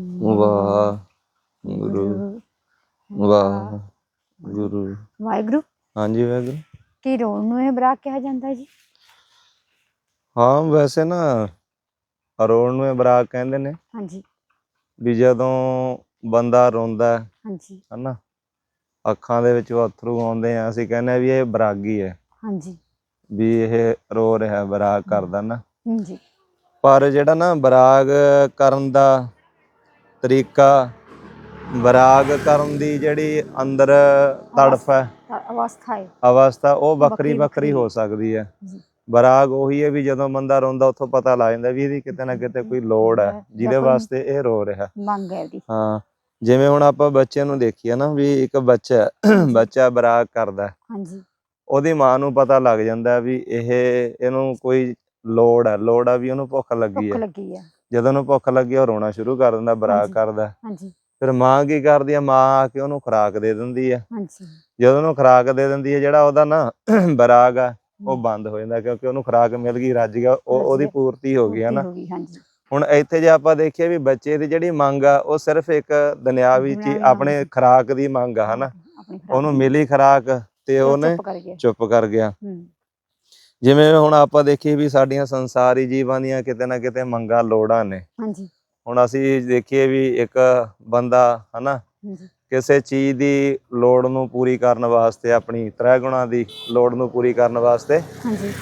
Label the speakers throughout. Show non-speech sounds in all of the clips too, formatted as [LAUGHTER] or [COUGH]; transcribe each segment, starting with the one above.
Speaker 1: ਵਾਹ ਗੁਰੂ ਵਾਹ ਗੁਰੂ।
Speaker 2: ਵਾਹਿਗੁਰੂ।
Speaker 1: ਹਾਂਜੀ ਵਾਹਿਗੁਰੂ।
Speaker 2: ਕੀ ਰੋਣ ਨੂੰ ਇਹ ਬਰਾ ਕਿਹਾ ਜਾਂਦਾ ਜੀ?
Speaker 1: ਹਾਂ ਵੈਸੇ ਨਾ ਰੋਣ ਨੂੰ ਇਹ ਬਰਾਕ ਕਹਿੰਦੇ ਨੇ।
Speaker 2: ਹਾਂਜੀ।
Speaker 1: ਵੀ ਜਦੋਂ ਬੰਦਾ ਰੋਂਦਾ ਹੈ,
Speaker 2: ਹਾਂਜੀ।
Speaker 1: ਹਨਾ ਅੱਖਾਂ ਦੇ ਵਿੱਚ ਅਥਰੂ ਆਉਂਦੇ ਆ ਅਸੀਂ ਕਹਿੰਦੇ ਆ ਵੀ ਇਹ ਬਰਾਗੀ ਹੈ।
Speaker 2: ਹਾਂਜੀ।
Speaker 1: ਵੀ ਇਹ ਰੋ ਰਿਹਾ ਬਰਾਗ ਕਰਦਾ ਨਾ।
Speaker 2: ਹਾਂਜੀ।
Speaker 1: ਪਰ ਜਿਹੜਾ ਨਾ ਬਰਾਗ ਕਰਨ ਦਾ ਤਰੀਕਾ ਬਰਾਗ ਕਰਨ ਦੀ ਜਿਹੜੀ ਅੰਦਰ ਤੜਫ ਹੈ
Speaker 2: ਅਵਸਥਾ ਹੈ।
Speaker 1: ਅਵਸਥਾ ਉਹ ਵੱਖਰੀ
Speaker 2: ਵੱਖਰੀ
Speaker 1: ਹੋ ਸਕਦੀ ਹੈ। ਬਰਾਗ ਉਹੀ ਹੈ ਵੀ ਜਦੋਂ ਬੰਦਾ ਰੋਂਦਾ ਉੱਥੋਂ ਪਤਾ ਲੱਗ ਜਾਂਦਾ ਵੀ ਇਹਦੀ ਕਿਤੇ ਨਾ ਕਿਤੇ ਕੋਈ ਲੋੜ ਹੈ ਜਿਹਦੇ ਵਾਸਤੇ ਇਹ ਰੋ ਰਿਹਾ।
Speaker 2: ਮੰਗ ਹੈ ਉਹਦੀ
Speaker 1: ਹਾਂ ਜਿਵੇਂ ਹੁਣ ਆਪਾਂ ਬੱਚੇ ਨੂੰ ਦੇਖੀਏ ਨਾ ਵੀ ਇੱਕ ਬੱਚਾ ਬੱਚਾ ਬਰਾਗ ਕਰਦਾ।
Speaker 2: ਹਾਂਜੀ।
Speaker 1: ਉਹਦੀ ਮਾਂ ਨੂੰ ਪਤਾ ਲੱਗ ਜਾਂਦਾ ਵੀ ਇਹ ਇਹਨੂੰ ਕੋਈ ਲੋੜ ਹੈ ਲੋੜ ਆ ਵੀ ਉਹਨੂੰ ਭੁੱਖ ਲੱਗੀ
Speaker 2: ਭੁੱਖ
Speaker 1: ਹੈ।
Speaker 2: ਲੱਗੀ ਹੈ।
Speaker 1: ਜਦੋਂ ਉਹਨੂੰ ਭੁੱਖ ਲੱਗੀ ਉਹ ਰੋਣਾ ਸ਼ੁਰੂ ਕਰ ਦਿੰਦਾ
Speaker 2: ਹਾਂਜੀ।
Speaker 1: ਕਰਦਾ।
Speaker 2: ਹਾਂਜੀ।
Speaker 1: ਫਿਰ ਮਾਂ ਕੀ ਕਰਦੀ ਹੈ ਮਾਂ ਆ ਕੇ ਉਹਨੂੰ ਖੁਰਾਕ ਦੇ ਦਿੰਦੀ ਹੈ
Speaker 2: ਹਾਂਜੀ।
Speaker 1: ਜਦੋਂ ਉਹਨੂੰ ਖੁਰਾਕ ਦੇ ਦਿੰਦੀ ਹੈ ਜਿਹੜਾ ਉਹਦਾ ਨਾ [CLEARS THROAT] ਬਰਾਗ ਆ ਉਹ ਬੰਦ ਹੋ ਜਾਂਦਾ ਕਿਉਂਕਿ ਉਹਨੂੰ ਖੁਰਾਕ ਮਿਲ ਗਈ ਰੱਜ ਗਿਆ ਉਹ ਉਹਦੀ। ਪੂਰਤੀ ਹੋ ਗਈ ਹੈ ਨਾ ਹੁਣ ਇੱਥੇ ਜੇ ਆਪਾਂ ਦੇਖੀਏ ਵੀ ਬੱਚੇ ਦੀ ਜਿਹੜੀ ਮੰਗ ਆ ਉਹ ਸਿਰਫ ਇੱਕ ਦੁਨਿਆਵੀ
Speaker 2: ਦੁਨਿਆਵੀ
Speaker 1: ਆਪਣੇ। ਖੁਰਾਕ ਦੀ ਮੰਗ ਆ ਹਨਾ? ਉਹਨੂੰ। ਮਿਲੀ ਖੁਰਾਕ ਤੇ
Speaker 2: ਉਹ
Speaker 1: ਉਹਨੇ
Speaker 2: ਚੁੱਪ ਕਰ ਗਿਆ।
Speaker 1: ਜਿਵੇਂ ਹੁਣ ਆਪਾਂ ਦੇਖੀਏ ਵੀ ਸਾਡੀਆਂ ਸੰਸਾਰੀ ਜੀਵਾਂ ਦੀਆਂ ਕਿਤੇ ਨਾ ਕਿਤੇ ਮੰਗਾਂ ਲੋੜਾਂ ਨੇ।
Speaker 2: ਹਾਂਜੀ।
Speaker 1: ਹੁਣ ਅਸੀਂ ਦੇਖੀਏ ਵੀ ਇੱਕ ਬੰਦਾ ਹਨਾ ਕਿਸੇ ਚੀਜ਼ ਦੀ ਲੋੜ ਨੂੰ ਪੂਰੀ ਕਰਨ ਵਾਸਤੇ ਆਪਣੀ ਤ੍ਰੈ ਗੁਣਾ ਦੀ ਲੋੜ ਨੂੰ ਪੂਰੀ ਕਰਨ ਵਾਸਤੇ
Speaker 2: ਹਾਂਜੀ।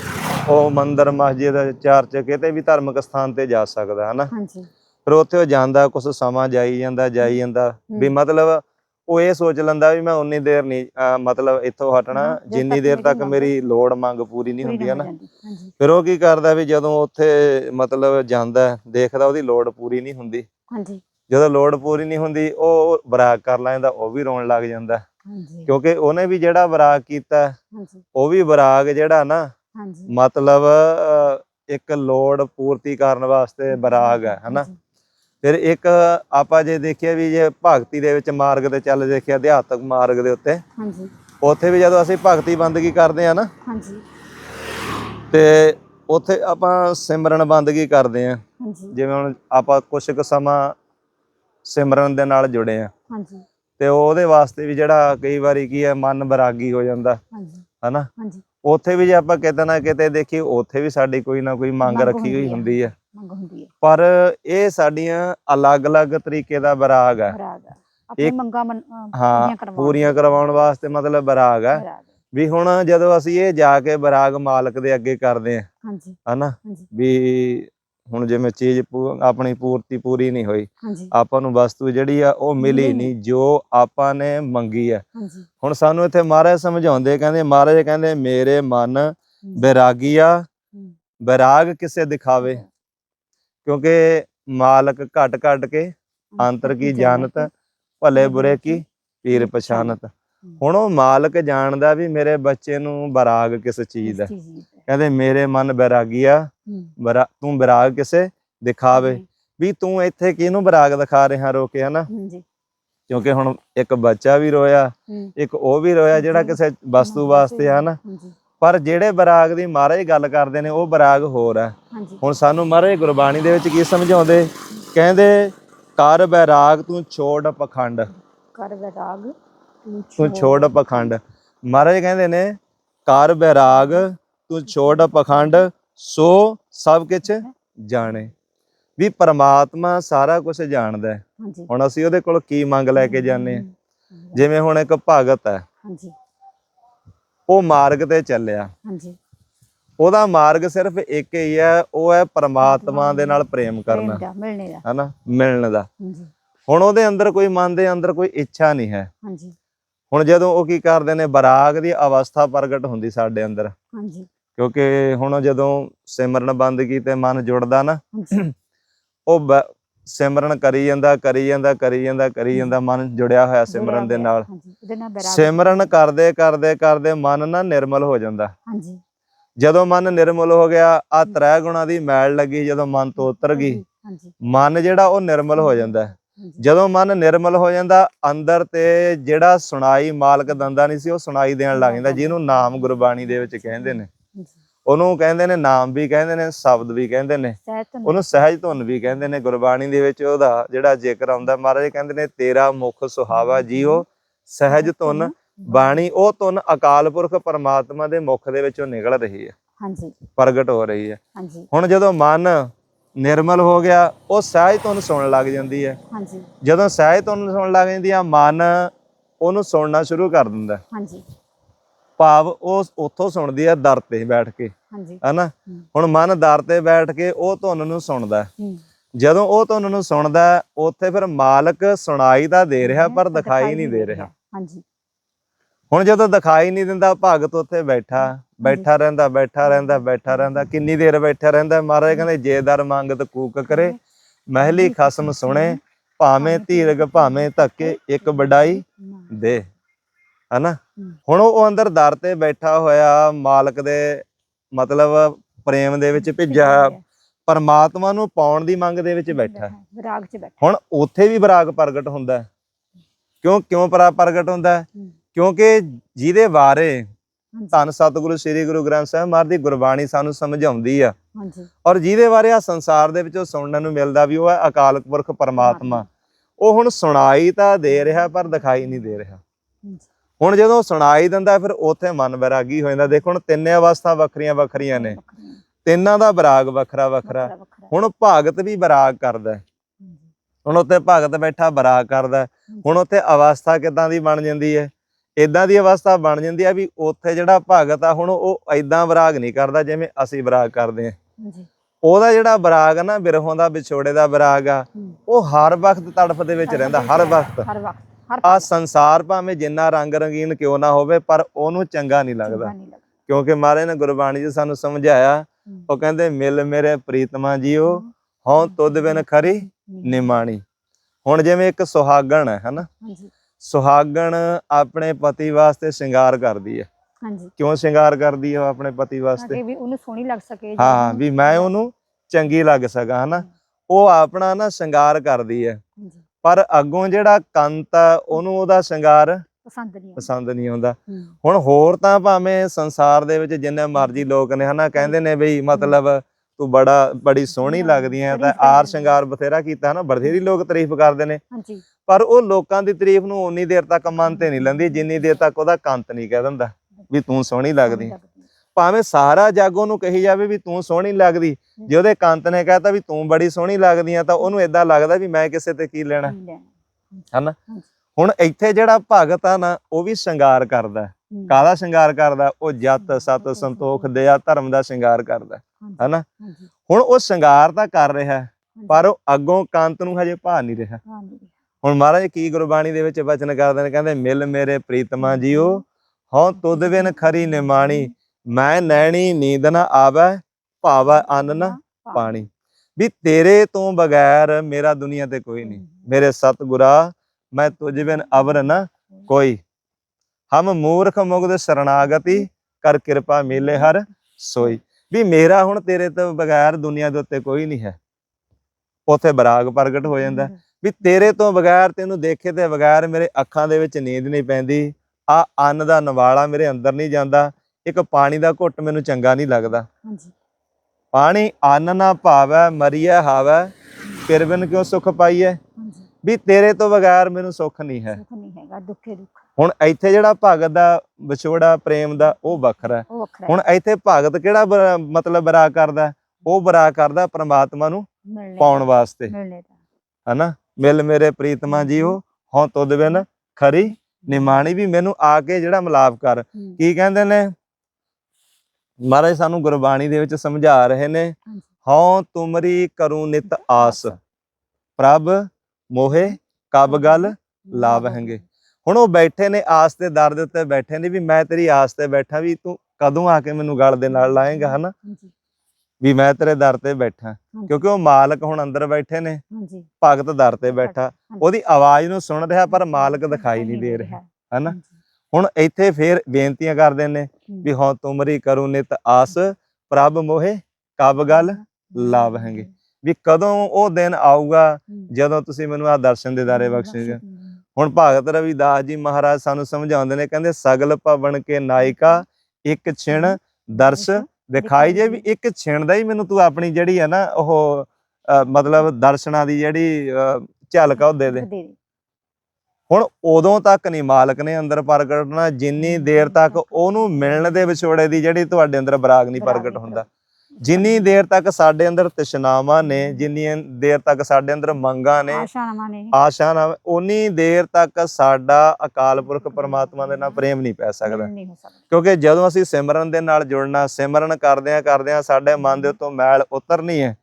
Speaker 1: ਉਹ ਮੰਦਿਰ ਮਸਜਿਦ ਚਰਚ ਕਿਤੇ ਵੀ ਧਾਰਮਿਕ ਸਥਾਨ ਤੇ ਜਾ ਸਕਦਾ ਹਨਾ।
Speaker 2: ਹਾਂਜੀ।
Speaker 1: ਫਿਰ ਉੱਥੇ ਉਹ ਜਾਂਦਾ ਕੁਝ ਸਮਾਂ ਜਾਈ ਜਾਂਦਾ ਜਾਈ ਜਾਂਦਾ ਵੀ। ਮਤਲਬ ਉਹ ਇਹ ਸੋਚ ਲੈਂਦਾ ਵੀ ਮੈਂ ਉਨੀ ਦੇਰ ਨਹੀਂ ਅਹ ਮਤਲਬ ਇੱਥੋਂ ਹਟਣਾ ਜਿੰਨੀ ਦੇਰ ਤੱਕ ਮੇਰੀ ਲੋੜ ਮੰਗ ਪੂਰੀ ਨਹੀਂ ਹੁੰਦੀ ਹੈ ਨਾ
Speaker 2: ਹਾਂਜੀ।
Speaker 1: ਫਿਰ ਉਹ ਕੀ ਕਰਦਾ ਵੀ ਜਦੋਂ ਉੱਥੇ ਮਤਲਬ ਜਾਂਦਾ ਹੈ, ਦੇਖਦਾ ਉਹਦੀ ਲੋੜ ਪੂਰੀ ਨਹੀਂ ਹੁੰਦੀ।
Speaker 2: ਹਾਂਜੀ।
Speaker 1: ਜਦੋਂ ਲੋੜ ਪੂਰੀ ਨਹੀਂ ਹੁੰਦੀ ਉਹ ਬਰਾਕ ਕਰ ਲੈਂਦਾ ਉਹ ਵੀ ਰੋਣ ਲੱਗ ਜਾਂਦਾ।
Speaker 2: ਹਾਂਜੀ।
Speaker 1: ਕਿਉਂਕਿ ਉਹਨੇ ਵੀ ਜਿਹੜਾ ਬਰਾਕ ਕੀਤਾ
Speaker 2: ਹਾਂਜੀ।
Speaker 1: ਉਹ ਵੀ ਬਰਾਕ ਜਿਹੜਾ ਨਾ
Speaker 2: ਹਾਂਜੀ।
Speaker 1: ਮਤਲਬ ਅਹ, ਇੱਕ ਲੋੜ ਪੂਰਤੀ ਕਰਨ ਵਾਸਤੇ ਬਰਾਗ ਹੈ ਹਨਾ?
Speaker 2: ਹਾਂਜੀ,
Speaker 1: ਫਿਰ ਇੱਕ ਆਪਾਂ ਜੇ ਦੇਖੀਏ ਵੀ ਜੇ ਭਗਤੀ ਦੇ ਵਿੱਚ ਮਾਰਗ ਤੇ ਚੱਲ ਦੇਖਿਆ ਅਧਿਆਤਮਕ ਮਾਰਗ ਦੇ ਉੱਤੇ
Speaker 2: ਹਾਂਜੀ।
Speaker 1: ਉੱਥੇ ਵੀ ਜਦੋਂ ਅਸੀਂ ਭਗਤੀ ਬੰਦਗੀ ਕਰਦੇ ਆ ਨਾ
Speaker 2: ਹਾਂਜੀ।
Speaker 1: ਤੇ ਉੱਥੇ ਆਪਾਂ ਸਿਮਰਨ ਬੰਦਗੀ ਕਰਦੇ ਆ। ਜਿਵੇਂ ਹੁਣ ਆਪਾਂ ਕੁਝ ਕੁ ਸਮਾਂ ਸਿਮਰਨ ਦੇ ਨਾਲ ਜੁੜੇ ਆ।
Speaker 2: ਹਾਂਜੀ।
Speaker 1: ਤੇ ਉਹਦੇ ਵਾਸਤੇ ਵੀ ਜਿਹੜਾ ਕਈ ਵਾਰੀ ਕੀ ਹੈ ਮਨ ਬਰਾਗੀ ਹੋ ਜਾਂਦਾ।
Speaker 2: ਹਾਂਜੀ।
Speaker 1: ਹਨਾ?
Speaker 2: ਹਾਂਜੀ।
Speaker 1: ਉੱਥੇ ਵੀ ਜੇ ਆਪਾਂ ਕਿਤੇ ਨਾ ਕਿਤੇ ਦੇਖੀਏ ਉੱਥੇ ਵੀ ਸਾਡੀ ਕੋਈ ਨਾ ਕੋਈ ਮੰਗ ਰੱਖੀ ਹੋਈ
Speaker 2: ਹੁੰਦੀ
Speaker 1: ਹੁੰਦੀ ਹੈ
Speaker 2: ਮੰਗ ਹੁੰਦੀ ਹੈ।
Speaker 1: ਪਰ ਇਹ ਸਾਡੀਆਂ ਅਲੱਗ-ਅਲੱਗ ਤਰੀਕੇ ਦਾ ਬਰਾਗ ਹੈ।
Speaker 2: ਬਰਾਗ ਆ। ਆਪਣੀ ਮੰਗਾਂ
Speaker 1: ਹਾਂ
Speaker 2: ਪੂਰੀਆਂ ਕਰਵਾਉਣ
Speaker 1: ਪੂਰੀਆਂ ਕਰਵਾਉਣ ਵਾਸਤੇ ਮਤਲਬ ਬਰਾਗ ਹੈ। ਵੀ ਹੁਣ ਜਦੋਂ ਅਸੀਂ ਇਹ ਜਾ ਕੇ ਬਰਾਗ ਮਾਲਕ ਦੇ ਅੱਗੇ ਕਰਦੇ ਆ
Speaker 2: ਹਾਂਜੀ।
Speaker 1: ਹਨਾ? ਵੀ ਹੁਣ ਜਿਵੇਂ ਚੀਜ਼ ਆਪਣੀ ਪੂਰਤੀ ਪੂਰੀ ਨਹੀਂ ਹੋਈ ਆਪਾਂ ਨੂੰ ਵਸਤੂ ਜਿਹੜੀ ਆ ਉਹ ਮਿਲੀ ਨਹੀਂ ਜੋ ਆਪਾਂ ਨੇ ਮੰਗੀ ਆ ਹੁਣ ਸਾਨੂੰ ਇੱਥੇ ਮਹਾਰਾਜ ਸਮਝਾਉਂਦੇ ਕਹਿੰਦੇ ਮਹਾਰਾਜ ਕਹਿੰਦੇ ਮੇਰੇ ਮਨ
Speaker 2: ਹਮ,
Speaker 1: ਬੈਰਾਗ ਕਿਸੇ ਦਿਖਾਵੇ। ਕਿਉਂਕਿ ਮਾਲਕ ਘਟ ਘਟ ਕੇ ਅੰਤਰ ਕੀ ਜਾਣਤ। ਭਲੇ ਬੁਰੇ ਕੀ ਪੀਰ ਪਛਾਨਤ ਹੁਣ ਉਹ ਮਾਲਕ ਜਾਣਦਾ ਵੀ ਮੇਰੇ ਬੱਚੇ ਨੂੰ ਬਰਾਗ ਕਿਸ ਚੀਜ਼ ਦਾ। ਕਹਿੰਦੇ ਮੇਰੇ ਮਨ ਬੈਰਾਗੀਆ ਬਰਾ ਤੂੰ ਬਰਾਗ ਕਿਸੇ? ਦਿਖਾਵੇ। ਵੀ ਤੂੰ ਇੱਥੇ ਕਿਹਨੂੰ ਬਰਾਗ ਦਿਖਾ ਰਿਹਾ ਰੋਕੇ ਹਨਾ?
Speaker 2: ਹਾਂਜੀ
Speaker 1: ਕਿਉਂਕਿ ਹੁਣ ਇੱਕ ਬੱਚਾ ਵੀ ਰੋਇਆ ਇੱਕ ਉਹ ਵੀ ਰੋਇਆ ਜਿਹੜਾ। ਕਿਸੇ ਵਸਤੂ ਵਾਸਤੇ ਆ ਨਾ
Speaker 2: ਹਾਂਜੀ
Speaker 1: ਪਰ ਜਿਹੜੇ ਬਰਾਗ ਦੀ ਮਹਾਰਾਜ ਗੱਲ ਕਰਦੇ ਨੇ ਉਹ ਬਰਾਗ ਹੋਰ ਆ
Speaker 2: ਹਾਂਜੀ।
Speaker 1: ਹੁਣ ਸਾਨੂੰ ਮਹਾਰਾਜ ਗੁਰਬਾਣੀ ਦੇ ਵਿੱਚ ਕੀ ਸਮਝਾਉਂਦੇ? ਕਹਿੰਦੇ ਕਰ ਬੈਰਾਗ ਤੂੰ ਛੋੜ ਪਖੰਡ।
Speaker 2: ਕਰ ਬਰਾਗ
Speaker 1: ਤੂੰ ਛੋੜ ਪਖੰਡ। ਮਹਾਰਾਜ ਕਹਿੰਦੇ ਨੇ ਕਰ ਬੈਰਾਗ ਤੂੰ ਛੋੜ ਪਖੰਡ ਸੋ ਸਭ ਕੁਝ ਜਾਣੇ। ਵੀ ਪਰਮਾਤਮਾ ਸਾਰਾ ਕੁਝ ਜਾਣਦਾ ਹੈ। ਹੁਣ ਅਸੀਂ ਉਹਦੇ ਕੋਲ ਕੀ ਮੰਗ ਲੈ ਕੇ ਜਾਂਦੇ ਹਾਂ?
Speaker 2: ਹਮ,
Speaker 1: ਜਿਵੇਂ ਹੁਣ ਇੱਕ ਭਗਤ ਹੈ।
Speaker 2: ਹਾਂਜੀ।
Speaker 1: ਉਹ ਮਾਰਗ ਤੇ ਚੱਲਿਆ।
Speaker 2: ਹਾਂਜੀ।
Speaker 1: ਉਹਦਾ ਮਾਰਗ ਸਿਰਫ ਇੱਕ ਹੀ ਹੈ ਉਹ ਹੈ ਪਰਮਾਤਮਾ ਦੇ ਨਾਲ ਪ੍ਰੇਮ ਕਰਨਾ।
Speaker 2: ਮਿਲਣੇ ਦਾ
Speaker 1: ਹਨਾ? ਮਿਲਣ ਦਾ।
Speaker 2: ਹਾਂਜੀ।
Speaker 1: ਹੁਣ ਉਹਦੇ ਅੰਦਰ ਕੋਈ ਮਨ ਦੇ ਅੰਦਰ ਕੋਈ ਇੱਛਾ ਨਹੀਂ ਹੈ।
Speaker 2: ਹਾਂਜੀ।
Speaker 1: ਹੁਣ ਜਦੋਂ ਉਹ ਕੀ ਕਰਦੇ ਨੇ ਬਰਾਗ ਦੀ ਅਵਸਥਾ ਪ੍ਰਗਟ ਹੁੰਦੀ ਸਾਡੇ ਅੰਦਰ।
Speaker 2: ਹਾਂਜੀ।
Speaker 1: ਕਿਉਂਕਿ ਹੁਣ ਜਦੋਂ ਸਿਮਰਨ ਬੰਦਗੀ ਤੇ ਮਨ ਜੁੜਦਾ ਨਾ ਉਹ ਸਿਮਰਨ ਕਰੀ ਜਾਂਦਾ ਕਰੀ ਜਾਂਦਾ ਕਰੀ ਜਾਂਦਾ ਕਰੀ ਜਾਂਦਾ ਮਨ ਜੁੜਿਆ ਹੋਇਆ ਸਿਮਰਨ ਦੇ ਨਾਲ।
Speaker 2: ਹੋਇਆ, ਹਾਂਜੀ ਉਹਦੇ ਨਾਲ ਬਰਾਗ
Speaker 1: ਸਿਮਰਨ ਕਰਦੇ ਕਰਦੇ ਕਰਦੇ ਮਨ ਨਾ ਨਿਰਮਲ ਹੋ ਜਾਂਦਾ।
Speaker 2: ਹਾਂਜੀ।
Speaker 1: ਜਦੋਂ ਮਨ ਨਿਰਮਲ ਹੋ ਗਿਆ ਆ ਤ੍ਰੈ ਗੁਣਾ ਦੀ ਮੈਲ ਲੱਗੀ ਜਦੋਂ ਮਨ ਤੋਂ ਉਤਰ ਗਈ
Speaker 2: ਹਾਂਜੀ
Speaker 1: ਮਨ ਜਿਹੜਾ ਉਹ ਨਿਰਮਲ ਹੋ ਜਾਂਦਾ ਹੈ।
Speaker 2: ਹਾਂਜੀ।
Speaker 1: ਜਦੋਂ ਮਨ ਨਿਰਮਲ ਹੋ ਜਾਂਦਾ ਅੰਦਰ ਤੇ ਜਿਹੜਾ ਸੁਣਾਈ ਮਾਲਕ ਦੰਦਾ ਨਹੀਂ ਸੀ ਉਹ ਸੁਣਾਈ ਦੇਣ ਲੱਗ ਜਾਂਦਾ ਜਿਹਨੂੰ ਨਾਮ ਗੁਰਬਾਣੀ ਦੇ ਵਿੱਚ ਕਹਿੰਦੇ ਨੇ।
Speaker 2: ਹਾਂਜੀ।
Speaker 1: ਉਹਨੂੰ ਕਹਿੰਦੇ ਨੇ ਨਾਮ ਵੀ ਕਹਿੰਦੇ ਨੇ ਸ਼ਬਦ ਵੀ ਕਹਿੰਦੇ ਨੇ। ਉਹਨੂੰ ਸਹਿਜ ਧੁਨ ਵੀ ਕਹਿੰਦੇ ਨੇ। ਗੁਰਬਾਣੀ ਦੇ ਵਿੱਚ ਉਹਦਾ ਜਿਹੜਾ ਜ਼ਿਕਰ ਆਉਂਦਾ ਮਹਾਰਾਜ ਕਹਿੰਦੇ ਨੇ ਤੇਰਾ ਮੁਖ ਸੁਹਾਵਾ ਜੀਓ ਸਹਿਜ ਧੁਨ। ਬਾਣੀ ਉਹ ਧੁਨ ਅਕਾਲ ਪੁਰਖ ਪਰਮਾਤਮਾ ਦੇ ਮੁਖ ਦੇ ਵਿੱਚੋਂ ਨਿਕਲ ਰਹੀ ਹੈ।
Speaker 2: ਹਾਂਜੀ।
Speaker 1: ਪ੍ਰਗਟ ਹੋ ਰਹੀ ਹੈ।
Speaker 2: ਹਾਂਜੀ।
Speaker 1: ਹੁਣ ਜਦੋਂ ਮਨ ਨਿਰਮਲ ਹੋ ਗਿਆ ਉਹ ਸਹਿਜ ਧੁਨ ਸੁਣਨ ਲੱਗ ਜਾਂਦੀ ਹੈ।
Speaker 2: ਹਾਂਜੀ।
Speaker 1: ਜਦੋਂ ਸਹਿਜ ਧੁਨ ਸੁਣਨ ਲੱਗ ਜਾਂਦੀ ਆ ਮਨ ਉਹਨੂੰ ਸੁਣਨਾ ਸ਼ੁਰੂ ਕਰ ਦਿੰਦਾ
Speaker 2: ਹਾਂਜੀ।
Speaker 1: ਭਾਵ ਉਹ ਉੱਥੋਂ ਸੁਣਦੀ ਆ ਦਰ ਤੇ ਬੈਠ ਕੇ।
Speaker 2: ਹਾਂਜੀ।
Speaker 1: ਹਨਾ। ਹੁਣ ਮਨ ਦਰ ਤੇ ਬੈਠ ਕੇ ਉਹ ਧੁਨ ਨੂੰ ਸੁਣਦਾ। ਜਦੋਂ ਉਹ ਧੁਨ ਨੂੰ ਸੁਣਦਾ ਉੱਥੇ ਫਿਰ ਮਾਲਕ ਸੁਣਾਈ ਤਾਂ ਦੇ ਰਿਹਾ ਪਰ ਦਿਖਾਈ ਨਹੀਂ ਦੇ ਰਿਹਾ।
Speaker 2: ਹਾਂਜੀ।
Speaker 1: ਹੁਣ ਜਦੋਂ ਦਿਖਾਈ ਨਹੀਂ ਦਿੰਦਾ ਭਗਤ ਉੱਥੇ ਬੈਠਾ ਬੈਠਾ ਰਹਿੰਦਾ ਬੈਠਾ ਰਹਿੰਦਾ ਬੈਠਾ ਰਹਿੰਦਾ ਕਿੰਨੀ ਦੇਰ ਬੈਠਾ ਰਹਿੰਦਾ ਮਹਾਰਾਜ ਕਹਿੰਦੇ ਜੇ ਦਰ ਮੰਗਤ ਕੂਕ ਕਰੇ ਮਹਿਲੀ ਖਸਮ ਸੁਣੇ ਭਾਵੇਂ ਧੀਰਗ ਭਾਵੇਂ ਧੱਕੇ ਇੱਕ ਵਡਾਈ ਦੇ। ਹਨਾ। ਹੁਣ ਉਹ ਅੰਦਰ ਦਰ ਤੇ ਬੈਠਾ ਹੋਇਆ ਮਾਲਕ ਦੇ ਮਤਲਬ ਪ੍ਰੇਮ ਦੇ ਵਿੱਚ ਭਿੱਜਾ ਪਰਮਾਤਮਾ ਨੂੰ ਪਾਉਣ ਦੀ ਮੰਗ ਦੇ ਵਿੱਚ ਬੈਠਾ। ਹੈ।
Speaker 2: ਵਿਰਾਗ ਚ ਬੈਠਾ।
Speaker 1: ਹੁਣ ਉੱਥੇ ਵੀ ਵਿਰਾਗ ਪ੍ਰਗਟ ਹੁੰਦਾ। ਕਿਉਂ ਕਿਉਂ ਪਰਾ ਪ੍ਰਗਟ ਹੁੰਦਾ। ਕਿਉਂਕਿ ਜਿਹਦੇ ਬਾਰੇ ਧੰਨ ਸਤਿਗੁਰੂ ਸ੍ਰੀ ਗੁਰੂ ਗ੍ਰੰਥ ਸਾਹਿਬ ਮਹਾਰਾਜ ਦੀ ਗੁਰਬਾਣੀ ਸਾਨੂੰ ਸਮਝਾਉਂਦੀ ਆ।
Speaker 2: ਹਾਂਜੀ।
Speaker 1: ਔਰ ਜਿਹਦੇ ਬਾਰੇ ਆ ਸੰਸਾਰ ਦੇ ਵਿੱਚੋਂ ਸੁਣਨ ਨੂੰ ਮਿਲਦਾ ਵੀ ਉਹ ਹੈ ਅਕਾਲ ਪੁਰਖ ਪਰਮਾਤਮਾ। ਉਹ ਹੁਣ ਸੁਣਾਈ ਤਾਂ ਦੇ ਰਿਹਾ ਪਰ ਦਿਖਾਈ ਨਹੀਂ ਦੇ ਰਿਹਾ। ਹੁਣ ਜਦੋਂ ਸੁਣਾਈ ਦਿੰਦਾ ਫਿਰ ਉੱਥੇ ਮਨ ਵਿਰਾਗੀ ਹੋ ਜਾਂਦਾ। ਦੇਖੋ ਹੁਣ ਤਿੰਨੇ ਅਵਸਥਾ ਵੱਖਰੀਆਂ ਵੱਖਰੀਆਂ ਨੇ। ਤਿੰਨਾਂ ਦਾ ਵਿਰਾਗ ਵੱਖਰਾ ਵੱਖਰਾ। ਹੁਣ ਭਗਤ ਵੀ ਵਿਰਾਗ ਕਰਦਾ ਹੈ। ਹੁਣ ਉੱਥੇ ਭਗਤ ਬੈਠਾ ਵਿਰਾਗ ਕਰਦਾ ਹੈ। ਹੁਣ ਉੱਥੇ ਅਵਸਥਾ ਕਿਦਾਂ ਦੀ ਬਣ ਜਾਂਦੀ ਹੈ? ਇਦਾਂ ਦੀ ਅਵਸਥਾ ਬਣ ਜਾਂਦੀ ਆ ਵੀ ਉੱਥੇ ਜਿਹੜਾ ਭਗਤ ਆ ਹੁਣ ਉਹ ਐਦਾਂ ਵਿਰਾਗ ਨਹੀਂ ਕਰਦਾ ਜਿਵੇਂ ਅਸੀਂ ਵਿਰਾਗ ਕਰਦੇ ਆ ਉਹਦਾ ਜਿਹੜਾ ਵਿਰਾਗ ਨਾ ਬਿਰਹੋਂ ਦਾ ਵਿਛੋੜੇ ਦਾ ਵਿਰਾਗ ਆ
Speaker 2: ਹੂੰ।
Speaker 1: ਉਹ ਹਰ ਵਕਤ ਤੜਫ ਦੇ ਵਿੱਚ ਰਹਿੰਦਾ ਹਰ ਵਕਤ।
Speaker 2: ਹਰ ਵਕਤ।
Speaker 1: ਆ ਸੰਸਾਰ ਭਾਵੇਂ ਜਿੰਨਾ ਰੰਗ ਰੰਗੀਨ ਕਿਉਂ ਨਾ ਹੋਵੇ ਪਰ ਉਹਨੂੰ ਚੰਗਾ ਨਹੀਂ ਲੱਗਦਾ। ਕਿਉਂਕਿ ਮਹਾਰਾਜ ਨੇ ਗੁਰਬਾਣੀ 'ਚ ਸਾਨੂੰ ਸਮਝਾਇਆ। ਉਹ ਕਹਿੰਦੇ ਮਿਲ ਮੇਰੇ ਪ੍ਰੀਤਮਾ ਜੀਓ ਹਉ ਤੁਧ ਬਿਨ ਖਰੀ ਨਿਮਾਣੀ। ਹੁਣ ਜਿਵੇਂ ਇੱਕ ਸੁਹਾਗਣ ਹੈ ਹਨਾ? ਸੁਹਾਗਣ ਆਪਣੇ ਪਤੀ ਵਾਸਤੇ ਸ਼ਿੰਗਾਰ ਕਰਦੀ ਹੈ।
Speaker 2: ਹਾਂਜੀ।
Speaker 1: ਕਿਉਂ ਸ਼ਿੰਗਾਰ ਕਰਦੀ ਹੈ ਆਪਣੇ ਪਤੀ ਵਾਸਤੇ?
Speaker 2: ਕਿ ਵੀ ਉਹਨੂੰ ਸੋਹਣੀ ਲੱਗ ਸਕੇ
Speaker 1: ਹਾਂ ਵੀ ਮੈਂ ਉਹਨੂੰ ਚੰਗੀ ਲੱਗ ਸਕਾਂ ਹਨਾ? ਉਹ ਆਪਣਾ ਨਾ ਸ਼ਿੰਗਾਰ ਕਰਦੀ ਹੈ। ਪਰ ਅੱਗੋਂ ਜਿਹੜਾ ਕੰਤ ਆ ਉਹਨੂੰ ਉਹਦਾ ਸ਼ਿੰਗਾਰ
Speaker 2: ਪਸੰਦ ਨਹੀਂ ਆਉਂਦਾ।
Speaker 1: ਪਸੰਦ ਨਹੀਂ ਆਉਂਦਾ। ਹੁਣ ਹੋਰ ਤਾਂ ਭਾਵੇਂ ਸੰਸਾਰ ਦੇ ਵਿੱਚ ਜਿੰਨੇ ਮਰਜ਼ੀ ਲੋਕ ਨੇ ਹਨਾ ਕਹਿੰਦੇ ਨੇ ਬਈ ਮਤਲਬ ਤੂੰ ਬੜਾ ਬੜੀ ਸੋਹਣੀ ਲੱਗਦੀ ਹੈ ਤਾਂ ਆਰ। ਸ਼ਿੰਗਾਰ ਬਥੇਰਾ ਕੀਤਾ ਹਨਾ ਬਥੇਰੀ ਲੋਕ ਤਾਰੀਫ ਕਰਦੇ ਨੇ।
Speaker 2: ਹਾਂਜੀ।
Speaker 1: ਪਰ ਉਹ ਲੋਕਾਂ ਦੀ ਤਾਰੀਫ ਨੂੰ ਉਨੀ ਦੇਰ ਤੱਕ ਮਨ ਤੇ ਨਹੀਂ ਲੈਂਦੀ ਜਿੰਨੀ ਦੇਰ ਤੱਕ ਉਹਦਾ ਕੰਤ ਨਹੀਂ ਕਹਿ ਦਿੰਦਾ ਵੀ ਤੂੰ ਸੋਹਣੀ ਲੱਗਦੀ। ਭਾਵੇਂ ਸਾਰਾ ਜੱਗ ਉਹਨੂੰ ਕਹੀ ਜਾਵੇ ਵੀ ਤੂੰ ਸੋਹਣੀ ਲੱਗਦੀ ਜੇ ਉਹਦੇ ਕੰਤ ਨੇ ਕਹਤਾ ਵੀ ਤੂੰ ਬੜੀ ਸੋਹਣੀ ਲੱਗਦੀ ਆ ਤਾਂ ਉਹਨੂੰ ਇਦਾਂ ਲੱਗਦਾ ਵੀ ਮੈਂ ਕਿਸੇ ਤੇ ਕੀ ਲੈਣਾ। ਹਨਾ। ਹੁਣ ਇੱਥੇ ਜਿਹੜਾ ਭਗਤ ਆ ਨਾ ਉਹ ਵੀ ਸ਼ਿੰਗਾਰ ਕਰਦਾ ਕਾਹਦਾ ਸ਼ਿੰਗਾਰ ਕਰਦਾ? ਉਹ ਜਤ ਸਤ ਸੰਤੋਖ ਦਇਆ ਧਰਮ ਦਾ ਸ਼ਿੰਗਾਰ ਕਰਦਾ ਹਨਾ ਹੁਣ ਉਹ ਸ਼ਿੰਗਾਰ ਤਾਂ ਕਰ ਰਿਹਾ ਪਰ ਉਹ ਅੱਗੋਂ ਕੰਤ ਨੂੰ ਹਜੇ ਭਾ ਨਹੀਂ ਰਿਹਾ। ਹੁਣ ਮਹਾਰਾਜ ਕੀ ਗੁਰਬਾਣੀ ਦੇ ਵਿੱਚ ਵਚਨ ਕਰਦੇ ਨੇ? ਕਹਿੰਦੇ ਮਿਲ ਮੇਰੇ ਪ੍ਰੀਤਮਾ ਜੀਓ ਹਉ ਤੁਧ ਬਿਨ ਖਰੀ ਨਿਮਾਣੀ ਮੈਂ ਨੈਣੀ ਨੀਂਦ ਨਾ ਆਵੈ ਭਾਵੈ ਅੰਨ ਨਾ ਪਾਣੀ। ਵੀ ਤੇਰੇ ਤੋਂ ਬਗੈਰ ਮੇਰਾ ਦੁਨੀਆ ਤੇ ਕੋਈ ਨਹੀਂ। ਮੇਰੇ ਸਤਿਗੁਰਾ ਮੈਂ ਤੁਝ ਬਿਨ ਅਵਰ ਨ ਕੋਈ। ਹਮ ਮੂਰਖ ਮੁਗਧ ਸ਼ਰਨਾਗਤੀ ਕਰ ਕਿਰਪਾ ਮਿਲੇ ਹਰ ਸੋਈ। ਵੀ ਮੇਰਾ ਹੁਣ ਤੇਰੇ ਤੋਂ ਬਗੈਰ ਦੁਨੀਆ ਦੇ ਉੱਤੇ ਕੋਈ ਨਹੀਂ ਹੈ। ਉਥੇ ਬਰਾਗ ਪ੍ਰਗਟ ਹੋ ਜਾਂਦਾ। ਵੀ ਤੇਰੇ ਤੋਂ ਬਗੈਰ ਤੈਨੂੰ ਦੇਖੇ ਤੇ ਬਗੈਰ ਮੇਰੇ ਅੱਖਾਂ ਦੇ ਵਿੱਚ ਨੀਂਦ ਨਹੀਂ ਪੈਂਦੀ। ਆ ਅੰਨ ਦਾ ਨਵਾਲਾ ਮੇਰੇ ਅੰਦਰ ਨਹੀਂ ਜਾਂਦਾ। ਇੱਕ ਪਾਣੀ ਦਾ ਘੁੱਟ ਮੈਨੂੰ ਚੰਗਾ ਨਹੀਂ ਲੱਗਦਾ।
Speaker 2: ਹਾਂਜੀ।
Speaker 1: ਪਾਣੀ ਅੰਨ ਨਾ ਭਾਵੈ ਮਰੀਐ ਹਾਵੈ ਫਿਰ ਬਿਨ ਕਿਉ ਸੁਖ ਪਾਈਐ?
Speaker 2: ਹਾਂਜੀ।
Speaker 1: ਵੀ ਤੇਰੇ ਤੋਂ ਬਗੈਰ ਮੈਨੂੰ ਸੁੱਖ ਨਹੀਂ ਹੈ।
Speaker 2: ਸੁੱਖ ਨਹੀਂ ਹੈਗਾ ਦੁੱਖੇ ਦੁੱਖ।
Speaker 1: ਹੁਣ ਇੱਥੇ ਜਿਹੜਾ ਭਗਤ ਦਾ ਵਿਛੋੜਾ ਪ੍ਰੇਮ ਦਾ ਉਹ ਵੱਖਰਾ
Speaker 2: ਉਹ
Speaker 1: ਹੁਣ ਇੱਥੇ ਭਗਤ ਕਿਹੜਾ ਮਤਲਬ ਬਰਾ ਕਰਦਾ? ਉਹ ਬਰਾ ਕਰਦਾ ਪ੍ਰਮਾਤਮਾ ਨੂੰ ਪਾਉਣ ਵਾਸਤੇ। ਹਨਾ? ਮਿਲ ਮੇਰੇ ਪ੍ਰੀਤਮਾ ਜੀਓ ਹਉ ਤੁਧ ਬਿਨ ਖਰੀ ਨਿਮਾਣੀ ਵੀ ਮੈਨੂੰ ਆ ਕੇ ਜਿਹੜਾ ਮਿਲਾਪ ਕਰ। ਕੀ ਕਹਿੰਦੇ ਨੇ? ਮਹਾਰਾਜ ਸਾਨੂੰ ਗੁਰਬਾਣੀ ਦੇ ਵਿੱਚ ਸਮਝਾ ਰਹੇ ਨੇ ਹਉ ਤੁਮਰੀ ਕਰੂੰ ਨਿਤ ਆਸ ਪ੍ਰਭ ਮੋਹੇ ਕਬ ਗਲ ਲਾਵਹਿੰਗੇ। ਹੁਣ ਉਹ ਬੈਠੇ ਨੇ ਆਸ ਦੇ ਦਰ ਦੇ ਉੱਤੇ ਬੈਠੇ ਨੇ ਵੀ ਮੈਂ ਤੇਰੀ ਆਸ ਤੇ ਬੈਠਾ ਵੀ ਤੂੰ ਕਦੋਂ ਆ ਕੇ ਮੈਨੂੰ ਗਲ ਦੇ ਨਾਲ ਲਾਏਗਾ ਹਨਾ? ਵੀ ਮੈਂ ਤੇਰੇ ਦਰ ਤੇ ਬੈਠਾ। ਕਿਉਂਕਿ ਉਹ ਮਾਲਕ ਹੁਣ ਅੰਦਰ ਬੈਠੇ ਨੇ ਭਗਤ ਦਰ ਤੇ ਬੈਠਾ। ਉਹਦੀ ਆਵਾਜ਼ ਨੂੰ ਸੁਣ ਰਿਹਾ ਪਰ ਮਾਲਕ ਦਿਖਾਈ ਨਹੀਂ ਦੇ ਰਿਹਾ ਹਨਾ? ਹੁਣ ਇੱਥੇ ਫੇਰ ਬੇਨਤੀਆਂ ਕਰਦੇ ਨੇ ਵੀ ਹਉ ਤੁਮਰੀ ਕਰੂੰ ਨਿਤ ਆਸ ਪ੍ਰਭ ਮੋਹੇ ਕਬ ਗਲ ਲਾਵਹਿੰਗੇ। ਵੀ ਕਦੋਂ ਉਹ ਦਿਨ ਆਊਗਾ ਜਦੋਂ ਤੁਸੀਂ ਮੈਨੂੰ ਆ ਦਰਸ਼ਨ ਦਿਦਾਰੇ ਬਖਸ਼ੋਗੇ। ਹੁਣ ਭਗਤ ਰਵਿਦਾਸ ਜੀ ਮਹਾਰਾਜ ਸਾਨੂੰ ਸਮਝਾਉਂਦੇ ਨੇ ਕਹਿੰਦੇ ਸਗਲ ਭਵਨ ਕੇ ਨਾਇਕਾ ਇੱਕ ਛਿਣ ਦਰਸ। ਦਿਖਾਈ ਜੇ ਵੀ ਇੱਕ ਛਿਣ ਦਾ ਹੀ ਮੈਨੂੰ ਤੂੰ ਆਪਣੀ ਜਿਹੜੀ ਹੈ ਨਾ ਉਹ ਮਤਲਬ ਦਰਸ਼ਨਾਂ ਦੀ ਜਿਹੜੀ ਝਲਕ ਆ ਉਹ ਦੇ ਦੇ।
Speaker 2: ਦੇ ਦੇ।
Speaker 1: ਹੁਣ ਉਦੋਂ ਤੱਕ ਨਹੀਂ ਮਾਲਕ ਨੇ ਅੰਦਰ ਪ੍ਰਗਟਣਾ ਜਿੰਨੀ ਦੇਰ ਤੱਕ ਉਹਨੂੰ ਮਿਲਣ ਦੇ ਵਿਛੋੜੇ ਦੀ ਜਿਹੜੀ ਤੁਹਾਡੇ ਅੰਦਰ ਬਰਾਗ ਨਹੀਂ ਪ੍ਰਗਟ ਹੁੰਦਾ ਜਿੰਨੀ ਦੇਰ ਤੱਕ ਸਾਡੇ ਅੰਦਰ ਤ੍ਰਿਸ਼ਨਾਵਾਂ ਨੇ ਜਿੰਨੀ ਦੇਰ ਤੱਕ ਸਾਡੇ ਅੰਦਰ ਮੰਗਾਂ ਨੇ
Speaker 2: ਆਸ਼ਾ ਨਾ ਨੇ
Speaker 1: ਆਸ਼ਾ ਨਾ ਉਨੀ ਦੇਰ ਤੱਕ ਸਾਡਾ ਅਕਾਲ ਪੁਰਖ ਪਰਮਾਤਮਾ ਦੇ ਨਾਲ ਪ੍ਰੇਮ ਨਹੀਂ ਪੈ ਸਕਦਾ ਕਿਉਂਕਿ ਜਦੋਂ ਅਸੀਂ ਸਿਮਰਨ ਦੇ ਨਾਲ ਜੁੜਨਾ ਸਿਮਰਨ ਕਰਦਿਆਂ ਕਰਦਿਆਂ ਸਾਡੇ ਮਨ ਦੇ ਉੱਤੋਂ ਮੈਲ ਉਤਰਨੀ ਹੈ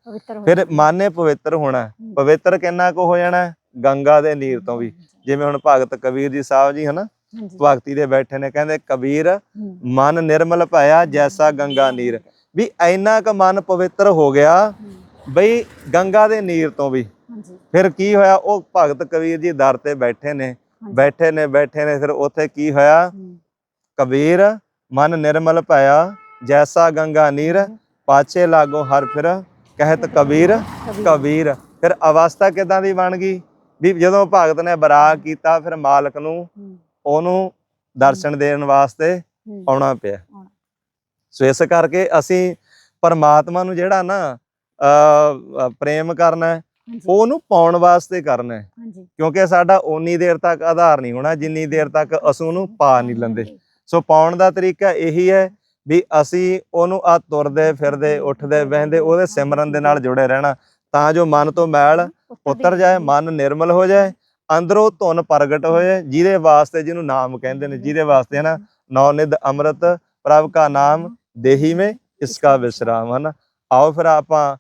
Speaker 1: ਫਿਰ। ਮਨ ਨੇ ਪਵਿੱਤਰ ਹੋਣਾ। ਪਵਿੱਤਰ ਕਿੰਨਾ ਕੁ ਹੋ ਜਾਣਾ? ਗੰਗਾ ਦੇ ਨੀਰ ਤੋਂ ਵੀ ਜਿਵੇਂ ਹੁਣ ਭਗਤ ਕਬੀਰ ਜੀ ਸਾਹਿਬ ਜੀ ਹਨਾ ਭਗਤੀ ਦੇ ਬੈਠੇ ਨੇ ਕਹਿੰਦੇ ਕਬੀਰ ਮਨ ਨਿਰਮਲ ਭਇਆ ਜੈਸਾ ਗੰਗਾ ਨੀਰ। ਵੀ ਇੰਨਾ ਕੁ ਮਨ ਪਵਿੱਤਰ ਹੋ ਗਿਆ ਬਈ ਗੰਗਾ ਦੇ ਨੀਰ ਤੋਂ ਵੀ। ਫਿਰ ਕੀ ਹੋਇਆ? ਉਹ ਭਗਤ ਕਬੀਰ ਜੀ ਦਰ ਤੇ ਬੈਠੇ ਨੇ। ਬੈਠੇ ਨੇ ਬੈਠੇ ਨੇ ਫਿਰ ਉੱਥੇ ਕੀ ਹੋਇਆ? ਕਬੀਰ ਮਨ ਨਿਰਮਲ ਭਇਆ ਜੈਸਾ ਗੰਗਾ ਨੀਰ ਪਾਛੇ ਲਾਗੋ ਹਰ ਫਿਰ ਕਹਿਤ ਕਬੀਰ।
Speaker 2: ਕਬੀਰ।
Speaker 1: ਫਿਰ ਅਵਸਥਾ ਕਿਦਾਂ ਦੀ ਬਣ ਗਈ? ਵੀ ਜਦੋਂ ਭਗਤ ਨੇ ਬਰਾਗ ਕੀਤਾ ਫਿਰ ਮਾਲਕ ਨੂੰ ਉਹਨੂੰ ਦਰਸ਼ਨ ਦੇਣ ਵਾਸਤੇ ਆਉਣਾ ਪਿਆ। ਸੋ ਇਸ ਕਰਕੇ ਅਸੀਂ ਪਰਮਾਤਮਾ ਨੂੰ ਜਿਹੜਾ ਨਾ ਪ੍ਰੇਮ ਕਰਨਾ ਉਹਨੂੰ ਪਾਉਣ ਵਾਸਤੇ ਕਰਨਾ ਕਿਉਂਕਿ ਸਾਡਾ ਓਨੀ ਦੇਰ ਤੱਕ ਆਧਾਰ ਨਹੀਂ ਹੋਣਾ ਜਿੰਨੀ ਦੇਰ ਤੱਕ ਅਸੀਂ ਉਹਨੂੰ ਪਾ ਨਹੀਂ ਲੈਂਦੇ। ਸੋ ਪਾਉਣ ਦਾ ਤਰੀਕਾ ਇਹੀ ਹੈ ਵੀ ਅਸੀਂ ਉਹਨੂੰ ਆ ਤੁਰਦੇ ਫਿਰਦੇ ਉੱਠਦੇ ਬਹਿੰਦੇ ਉਹਦੇ ਸਿਮਰਨ ਦੇ ਨਾਲ ਜੁੜੇ ਰਹਿਣਾ ਤਾਂ ਜੋ ਮਨ ਤੋਂ ਮੈਲ ਉਤਰ ਜਾਏ ਮਨ ਨਿਰਮਲ ਹੋ ਜਾਏ ਅੰਦਰੋਂ ਧੁਨ ਪ੍ਰਗਟ ਹੋਏ ਜਿਹਦੇ ਵਾਸਤੇ ਜਿਹਨੂੰ ਨਾਮ ਕਹਿੰਦੇ ਨੇ ਜਿਹਦੇ ਵਾਸਤੇ ਹੈ ਨਾ ਨੌ ਨਿਧ ਅੰਮ੍ਰਿਤ ਪ੍ਰਭ ਕਾ ਨਾਮ ਦੇਹੀ ਮੇ ਇਸਕਾ ਵਿਸਰਾਮ ਹਨ। ਆਓ ਫਿਰ ਆਪਾਂ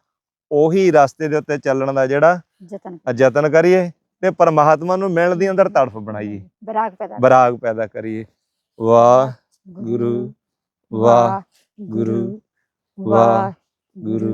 Speaker 1: ਉਹੀ ਰਸਤੇ ਦੇ ਉੱਤੇ ਚੱਲਣ ਦਾ ਜਿਹੜਾ
Speaker 2: ਯਤਨ
Speaker 1: ਯਤਨ ਕਰੀਏ ਤੇ ਪਰਮਾਤਮਾ ਨੂੰ ਮਿਲਣ ਦੀ ਅੰਦਰ ਤੜਫ ਬਣਾਈਏ।
Speaker 2: ਬਰਾਗ ਪੈਦਾ
Speaker 1: ਬਰਾਗ ਪੈਦਾ ਕਰੀਏ। ਵਾਹ ਗੁਰੂ ਵਾਹ ਗੁਰੂ ਵਾਹ ਗੁਰੂ